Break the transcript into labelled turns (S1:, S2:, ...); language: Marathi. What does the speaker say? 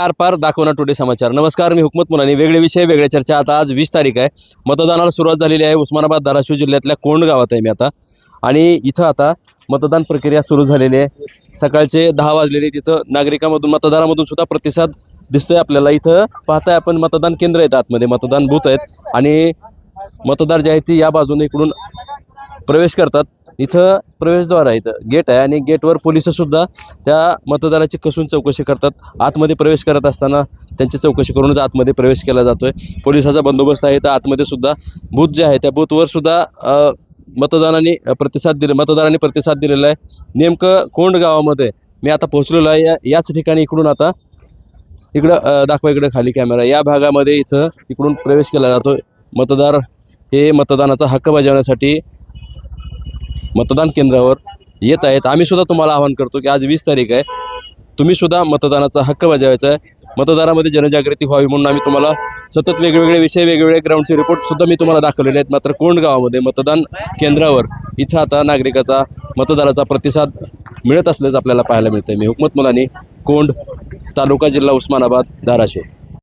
S1: आर पार दाखवणार टुडे समाचार. नमस्कार मी हुकमत मुलानी वेगळे विषय वेगळ्या चर्चा. आता आज वीस तारीख आहे. मतदानाला सुरुवात झालेली आहे. उस्मानाबाद धाराशिव जिल्ह्यातल्या कोंड गावात आहे मी आता. आणि इथं आता मतदान प्रक्रिया सुरू झालेली आहे. सकाळचे दहा वाजलेले तिथं नागरिकांमधून मतदारामधून सुद्धा प्रतिसाद दिसतोय आपल्याला. इथं पाहताय आपण मतदान केंद्र आहेत आतमध्ये. मतदान बूथ आहेत. आणि मतदार जे आहेत ते या बाजूने इकडून प्रवेश करतात. इथं प्रवेशद्वार आहे इथं. गेट आहे आणि गेटवर पोलीस सुद्धा त्या मतदाराची कसून चौकशी करतात. आतमध्ये प्रवेश करत असताना त्यांची चौकशी करूनच आतमध्ये प्रवेश केला जातोय. पोलिसाचा बंदोबस्त आहे तर आतमध्ये सुद्धा बूथ जे आहे त्या बूथवर सुद्धा मतदानाने प्रतिसाद दिले मतदारांनी प्रतिसाद दिलेला आहे. नेमकं कोंड गावामध्ये मी आता पोहोचलेलो आहे. या याच ठिकाणी इकडून आता इकडं दाखवा इकडं खाली कॅमेरा. या भागामध्ये इथं इकडून प्रवेश केला जातो मतदार हे मतदानाचा हक्क बजावण्यासाठी मतदान केंद्रावर येत आहेत. आम्ही सुद्धा तुम्हाला आवाहन करतो की आज वीस तारीख आहे. तुम्ही सुद्धा मतदानाचा हक्क बजावायचा आहे. मतदारामध्ये जनजागृती व्हावी म्हणून आम्ही तुम्हाला सतत वेगवेगळे विषय वेगवेगळे ग्राउंडचे रिपोर्ट सुद्धा मी तुम्हाला दाखवलेले आहेत. मात्र कोंड गावामध्ये मतदान केंद्रावर इथं आता नागरिकाचा मतदाराचा प्रतिसाद मिळत असल्याचं आपल्याला पाहायला मिळतं मी हुकमत मुलानी कोंड तालुका जिल्हा उस्मानाबाद धाराशिव.